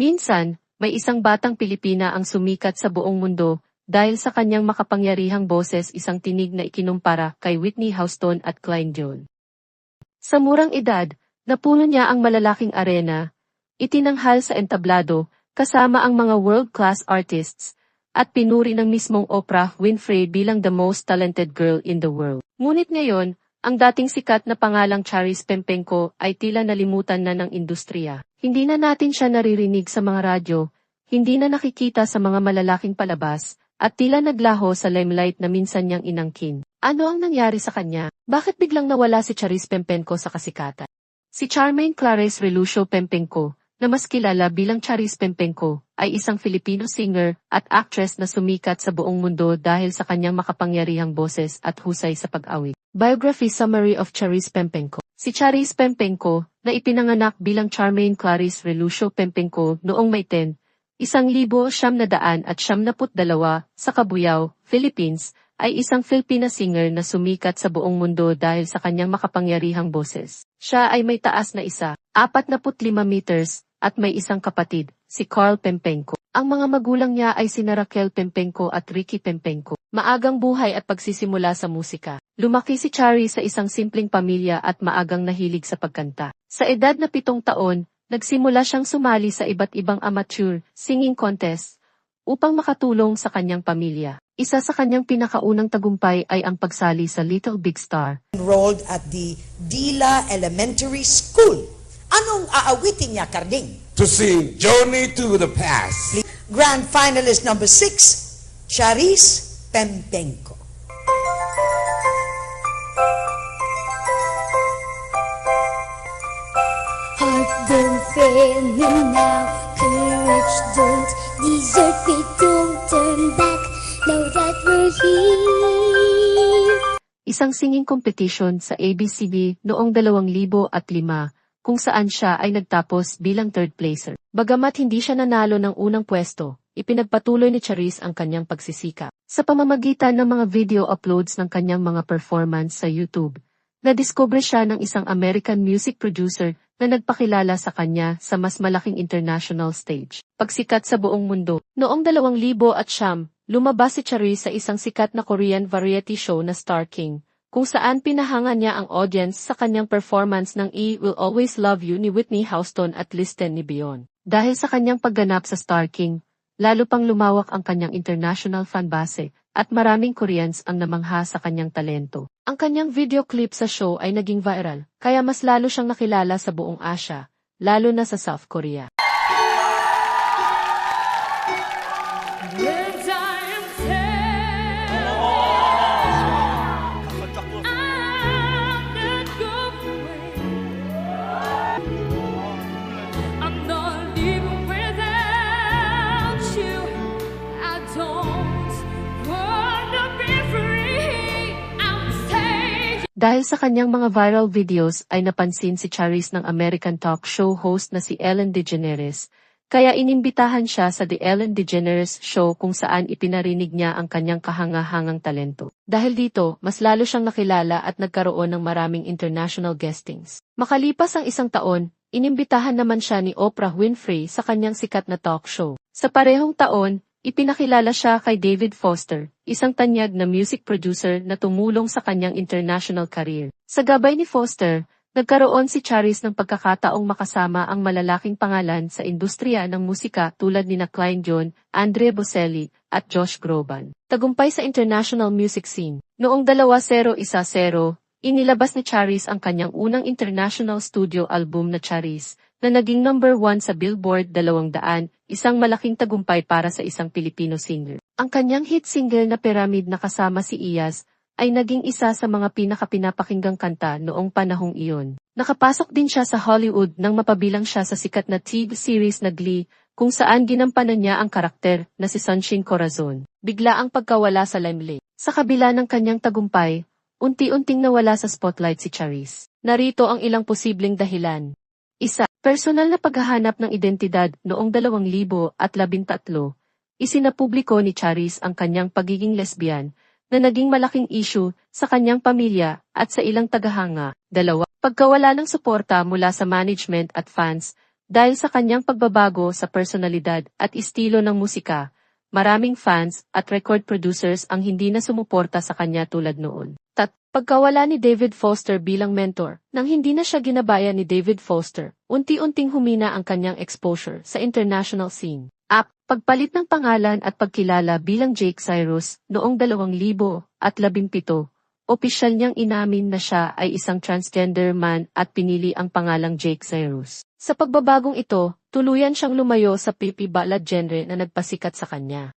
Minsan, may isang batang Pilipina ang sumikat sa buong mundo dahil sa kanyang makapangyarihang boses isang tinig na ikinumpara kay Whitney Houston at Klein Jones. Sa murang edad, napuno niya ang malalaking arena, itinanghal sa entablado, kasama ang mga world-class artists, at pinuri ng mismong Oprah Winfrey bilang the most talented girl in the world. Ngunit ngayon, ang dating sikat na pangalang Charis Pempenko ay tila nalimutan na ng industriya. Hindi na natin siya naririnig sa mga radyo, hindi na nakikita sa mga malalaking palabas, at tila naglaho sa limelight na minsan niyang inangkin. Ano ang nangyari sa kanya? Bakit biglang nawala si Charis Pempenko sa kasikatan? Si Charmaine Clarice Relucio Pempenko, na mas kilala bilang Charis Pempenko, ay isang Filipino singer at actress na sumikat sa buong mundo dahil sa kanyang makapangyarihang boses at husay sa pag-awit. Biography Summary of Charis Pempenko Si Charis Pempenko, na ipinanganak bilang Charmaine Clarice Relucio Pempenko noong May 10, isang libo siyam na daan at siyam naput dalawa, sa Kabuyao, Philippines, ay isang Filipina singer na sumikat sa buong mundo dahil sa kanyang makapangyarihang boses. Siya ay may taas na isa, 45 meters, at may isang kapatid, si Carl Pempenko. Ang mga magulang niya ay sina Raquel Pempenko at Ricky Pempenko. Maagang buhay at pagsisimula sa musika. Lumaki si Chari sa isang simpleng pamilya at maagang nahilig sa pagkanta. Sa edad na pitong taon, nagsimula siyang sumali sa iba't ibang amateur singing contest upang makatulong sa kanyang pamilya. Isa sa kanyang pinakaunang tagumpay ay ang pagsali sa Little Big Star. enrolled at the Dila Elementary School. Anong aawitin niya, Karding? to sing Journey to the Past. Grand finalist number six, Charis Pempenko. Heart don't fail me now, courage don't desert me, don't turn back, know that we're here. Isang singing competition sa ABCD noong 2005 kung saan siya ay nagtapos bilang third placer. Bagamat hindi siya nanalo ng unang pwesto, ipinagpatuloy ni Charis ang kanyang pagsisikap. Sa pamamagitan ng mga video uploads ng kanyang mga performance sa YouTube, nadiskubre siya ng isang American music producer na nagpakilala sa kanya sa mas malaking international stage. Pagsikat sa buong mundo. Noong 2000 at siyam, lumabas si Charis sa isang sikat na Korean variety show na Star King, kung saan pinahanga niya ang audience sa kanyang performance ng E Will Always Love You ni Whitney Houston at Listen ni Beyond. Dahil sa kanyang pagganap sa Star King, lalo pang lumawak ang kanyang international fanbase at maraming Koreans ang namangha sa kanyang talento. Ang kanyang video clip sa show ay naging viral, kaya mas lalo siyang nakilala sa buong Asia, lalo na sa South Korea. Dahil sa kanyang mga viral videos ay napansin si Charis ng American talk show host na si Ellen DeGeneres, kaya inimbitahan siya sa The Ellen DeGeneres Show kung saan ipinarinig niya ang kanyang kahangahangang talento. Dahil dito, mas lalo siyang nakilala at nagkaroon ng maraming international guestings. Makalipas ang isang taon, inimbitahan naman siya ni Oprah Winfrey sa kanyang sikat na talk show. Sa parehong taon, ipinakilala siya kay David Foster, isang tanyag na music producer na tumulong sa kanyang international career. Sa gabay ni Foster, nagkaroon si Charis ng pagkakataong makasama ang malalaking pangalan sa industriya ng musika tulad ni na Klein John, Andre Bocelli, at Josh Groban. Tagumpay sa international music scene. Noong 2010, inilabas ni Charis ang kanyang unang international studio album na Charis, na naging number one sa Billboard 200, isang malaking tagumpay para sa isang Filipino singer. Ang kanyang hit single na Pyramid na kasama si Iyas, ay naging isa sa mga pinakapinapakinggang kanta noong panahong iyon. Nakapasok din siya sa Hollywood nang mapabilang siya sa sikat na TV series na Glee, kung saan ginampanan niya ang karakter na si Sunshine Corazon. Bigla ang pagkawala sa limelight. Sa kabila ng kanyang tagumpay, unti-unting nawala sa spotlight si Charis. Narito ang ilang posibleng dahilan. Isa, personal na paghahanap ng identidad noong 2013, isinapubliko ni Charis ang kanyang pagiging lesbian, na naging malaking issue sa kanyang pamilya at sa ilang tagahanga. Dalawa, pagkawala ng suporta mula sa management at fans, Dahil sa kanyang pagbabago sa personalidad at estilo ng musika, maraming fans at record producers ang hindi na sumuporta sa kanya tulad noon. Tat, pagkawala ni David Foster bilang mentor, nang hindi na siya ginabaya ni David Foster, unti-unting humina ang kanyang exposure sa international scene. At, pagpalit ng pangalan at pagkilala bilang Jake Cyrus noong 2017, opisyal niyang inamin na siya ay isang transgender man at pinili ang pangalang Jake Cyrus. Sa pagbabagong ito, tuluyan siyang lumayo sa pipi ballad genre na nagpasikat sa kanya.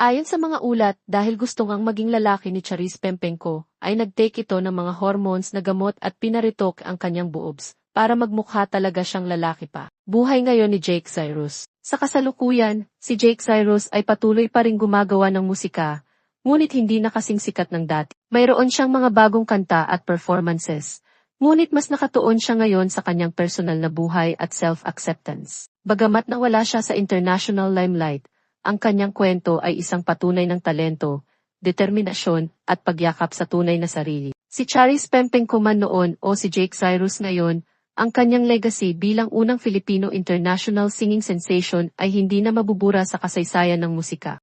Ayon sa mga ulat, dahil gusto ngang maging lalaki ni Charis Pempenko, ay nagtake ito ng mga hormones na gamot at pinaritok ang kanyang boobs, para magmukha talaga siyang lalaki pa. Buhay ngayon ni Jake Cyrus. Sa kasalukuyan, si Jake Cyrus ay patuloy pa ring gumagawa ng musika, ngunit hindi na kasing sikat ng dati. Mayroon siyang mga bagong kanta at performances, ngunit mas nakatuon siya ngayon sa kanyang personal na buhay at self-acceptance. Bagamat nawala siya sa international limelight, ang kanyang kwento ay isang patunay ng talento, determinasyon, at pagyakap sa tunay na sarili. Si Charis Pempenko man noon o si Jake Cyrus ngayon, ang kanyang legacy bilang unang Filipino international singing sensation ay hindi na mabubura sa kasaysayan ng musika.